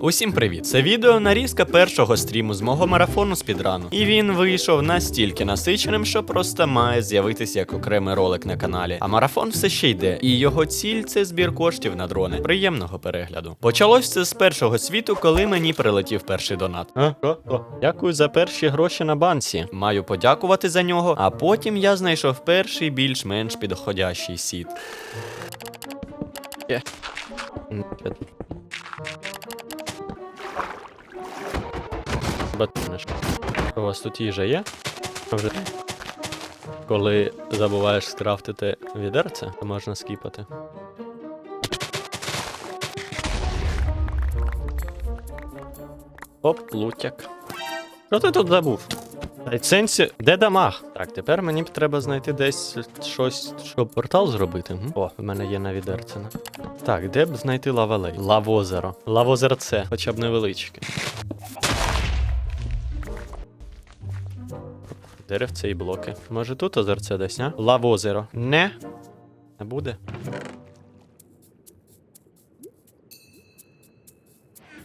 Усім привіт! Це відео нарізка першого стріму з мого марафону спідрану. І він вийшов настільки насиченим, що просто має з'явитися як окремий ролик на каналі. А марафон все ще йде, і його ціль це збір коштів на дрони. Приємного перегляду. Почалось це з першого світу, коли мені прилетів перший донат. А, що? О, Дякую за перші гроші на банці. Маю подякувати за нього, а потім я знайшов перший більш-менш підходящий сіт. Є. Батониш. У вас тут їжа є? Вже... Коли забуваєш скрафтити відерце, то можна скіпати. Оп, лутяк. Що ти тут забув? Ліцензі, де дамаг? Так, тепер мені б треба знайти десь щось, щоб портал зробити. О, в мене є на Так, де б знайти лавалей? Лавозеро. Лавозерце, хоча б невеличке. Деревце і блоки. Може тут озерце десь, а? Лавозеро. Не. Не буде.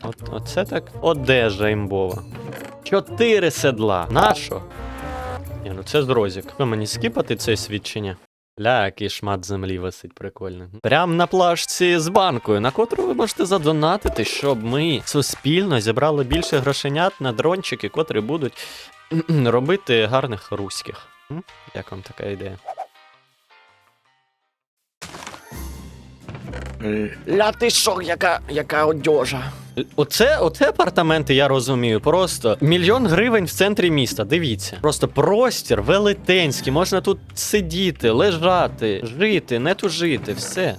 От, оце так одежа імбова. Чотири седла. Нашо? Ні, ну це з розік. Що мені скіпати це свідчення? Ля, який шмат землі висить прикольно. Прям на плашці з банкою, на котру ви можете задонатити, щоб ми суспільно зібрали більше грошенят на дрончики, котрі будуть робити гарних руських. Як вам така ідея? Ля ти шо, яка, яка одежа. Оце, оце апартаменти, я розумію. Просто мільйон гривень в центрі міста. Дивіться. Просто простір велетенський. Можна тут сидіти, лежати, жити, не тужити, все.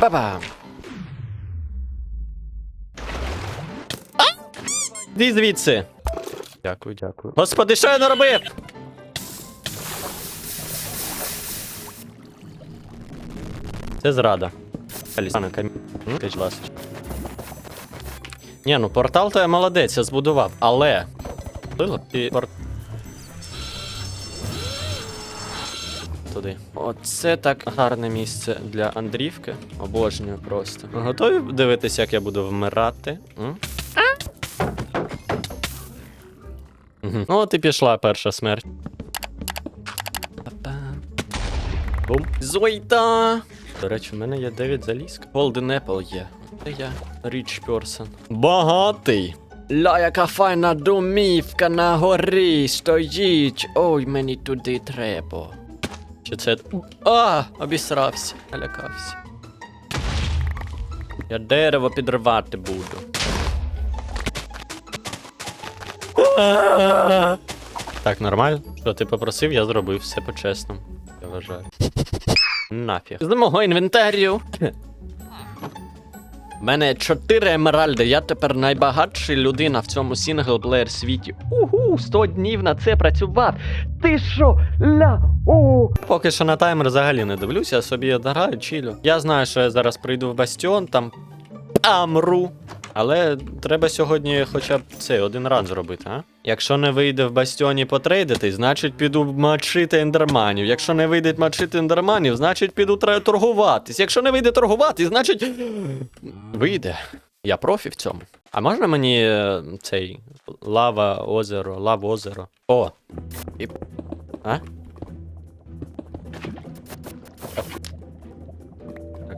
Баба. Іди звідси. Дякую, дякую. Господи, що я наробив? Це зрада. Алісана камінь. Скажіть ласка. Ні, ну портал то я молодець, я збудував, але. І. Туди. Оце так гарне місце для Андрівки. Обожнюю просто. Готові дивитися, як я буду вмирати? М? Ну, от і пішла перша смерть. Бум. Зойта! До речі, у мене є 9 залізк. Golden Apple є. Це я rich person. Багатий. Ля, яка файна домівка на горі стоїть. Ой, мені туди треба. Чи це. А! Обісрався. Налякався. Я дерево підривати буду. Так, нормально? Що ти попросив, я зробив все по-чесному. Я вважаю. Нафіг. З мого інвентарію. У мене 4 емеральди, я тепер найбагатша людина в цьому сінглплеєр світі. Угу, 100 днів на це працював. Ти що, ля? О! Поки що на таймер взагалі не дивлюся, я собі граю, чилю. Я знаю, що я зараз прийду в бастіон, там амру. Але треба сьогодні хоча б цей один ран зробити, а? Якщо не вийде в бастіоні потрейдити, значить піду мочити ендерманів. Якщо не вийде мочити ендерманів, значить піду тре- торгуватись. Якщо не вийде торгувати, значить. Вийде. Я профі в цьому. А можна мені е, цей лава озеро, лав озеро? О! І... А?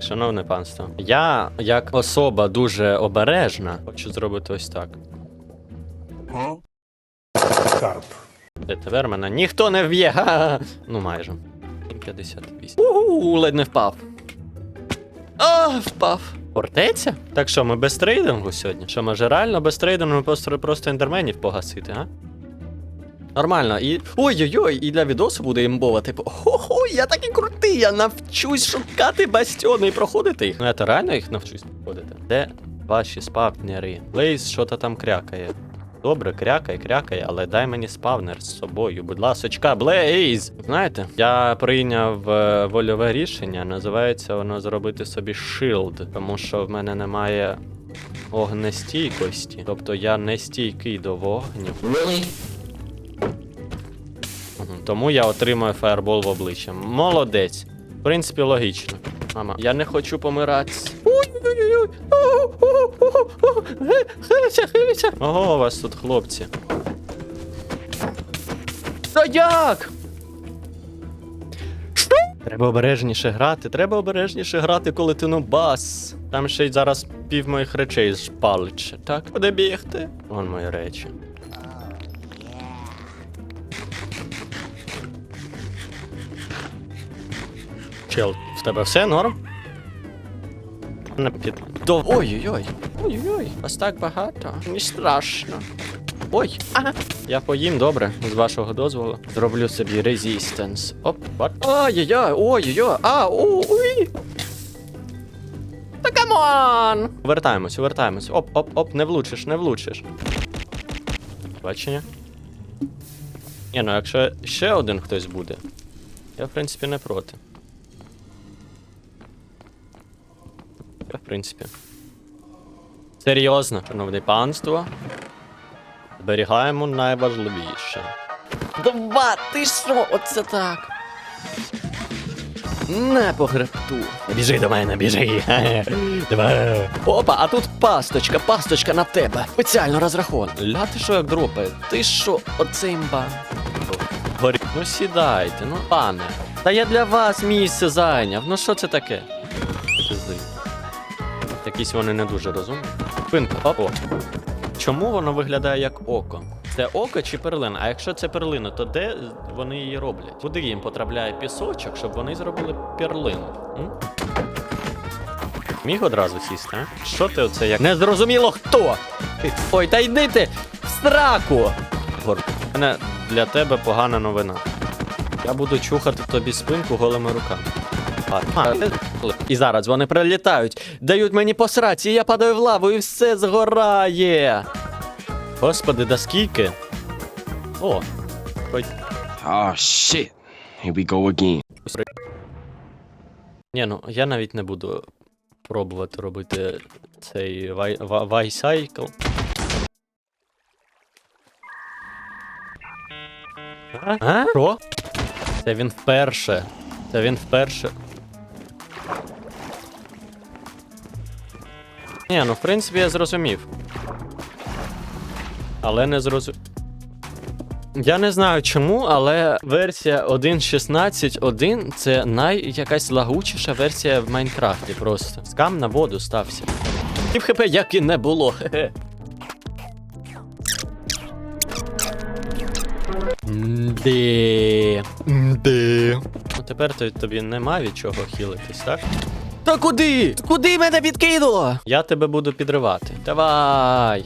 Шановне панство, я, як особа дуже обережна, хочу зробити ось так. Карп. Де тепер мене ніхто не вб'є. Ха-ха. Ну майже. 58. Ууу, ледь не впав. А, впав. Фортеця? Так що, ми без трейдингу сьогодні? Що, може реально без трейдингу просто, просто ендерменів погасити, а? Нормально, і. Ой-ой-ой, і для відосу буде імбова, типу, хо-хо, я такий крутий, я навчусь шукати бастіони і проходити їх. Ну я то реально їх навчусь проходити. Де ваші спавнери? Лейс що-то там крякає. Добре, крякай, крякай, але дай мені спавнер з собою, будь ласочка, Блейз! Знаєте, я прийняв е, вольове рішення, називається воно зробити собі шилд, тому що в мене немає огнестійкості. Тобто я не стійкий до вогню. Мгм, Тому я отримую фаербол в обличчя. Молодець. В принципі, логічно. Мама, я не хочу помирати. Хилися, хилися. Ого, у вас тут хлопці. Та як? Що? Треба обережніше грати, треба обережніше грати, коли ти нубас. Там ще й зараз пів моїх речей спалить так? Куди бігти? Вон мої речі. Чел, в тебе все норм? Не під. До... Ой-ой-ой. Ой-ой-ой. Ось так багато. Не страшно. Ой, ага. Я поїм добре, з вашого дозволу. Зроблю собі резистенс. Оп, бат. Ай-яй-яй, ой-ой-ой, а, о, уй. Та камон! Вертаємось, вертаємось. Оп, оп, оп, не влучиш, не влучиш. Бачення? Ні, ну якщо ще один хтось буде, я в принципі не проти. Принципі. Серйозно, шановне панство. Зберігаємо найважливіше. Два, ти що? Оце так. Не по хребту. Біжи до мене, біжи. Давай. Опа, а тут пасточка, пасточка на тебе. Спеціально розрахован. Ля ти що як дропає? Ти що, оце імба? Горі. Ну сідайте, ну пане. Та я для вас місце зайняв. Ну що це таке? Якісь вони не дуже розумні. Пинка. О. Чому воно виглядає як око? Це око чи перлина? А якщо це перлина, то де вони її роблять? Куди їм потрапляє пісочок, щоб вони зробили перлину? М? Міг одразу сісти, а? Що ти оце як? Не зрозуміло хто! Ой, та йди ти в сраку! Гор, мене для тебе погана новина. Я буду чухати тобі спинку голими руками. А, а, і зараз вони прилітають, дають мені по сраці, і я падаю в лаву і все згорає. Господи, да скільки? О, хоч. Oh shit. Here we go again. Ні, ну я навіть не буду пробувати робити цей вай, ва- вайсайкл. А? А? Що? Це він вперше. Це він вперше. Ні, ну в принципі я зрозумів. Але не зрозумів. Я не знаю чому, але версія 1.16.1 це най якась лагучіша версія в Майнкрафті просто. Скам на воду стався. І в ХП як і не було. Хе-хе. Мде. Мде. Ну тепер то- тобі нема від чого хілитись, так? Та куди? Куди мене підкинуло? Я тебе буду підривати. Давай.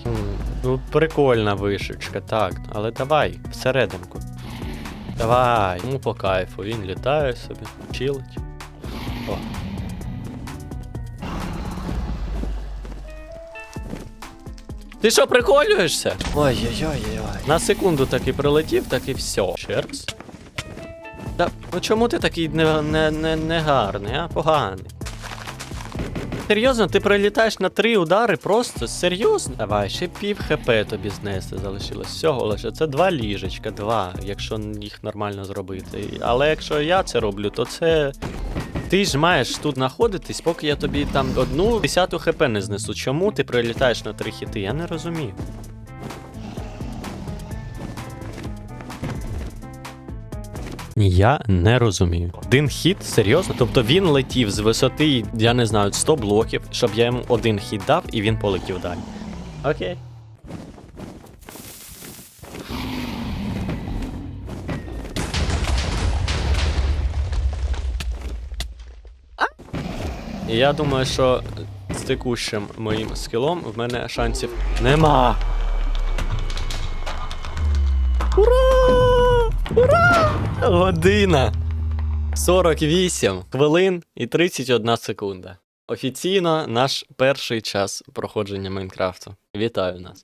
Ну, прикольна вишечка, так. Але давай, всерединку. Давай. Ну, по кайфу. Він літає собі, чилить. О. Ти що, приколюєшся? Ой-ой-ой-ой. На секунду так і прилетів, так і все. Черкс. Да, ну чому ти такий не, не, не, не гарний, а? Поганий. Серйозно, ти прилітаєш на три удари просто? Серйозно? Давай, ще пів хп тобі знести залишилось. Всього лише. Це два ліжечка, два, якщо їх нормально зробити. Але якщо я це роблю, то це. Ти ж маєш тут знаходитись, поки я тобі там одну десяту хп не знесу. Чому ти прилітаєш на три хіти? Я не розумію. Я не розумію. Один хід, серйозно? Тобто він летів з висоти, я не знаю, 100 блоків, щоб я йому один хід дав і він полетів далі. Окей. Я думаю, що з текущим моїм скілом в мене шансів нема. Ура! Ура! Година! 48 хвилин і 31 секунда. Офіційно наш перший час проходження Майнкрафту. Вітаю нас.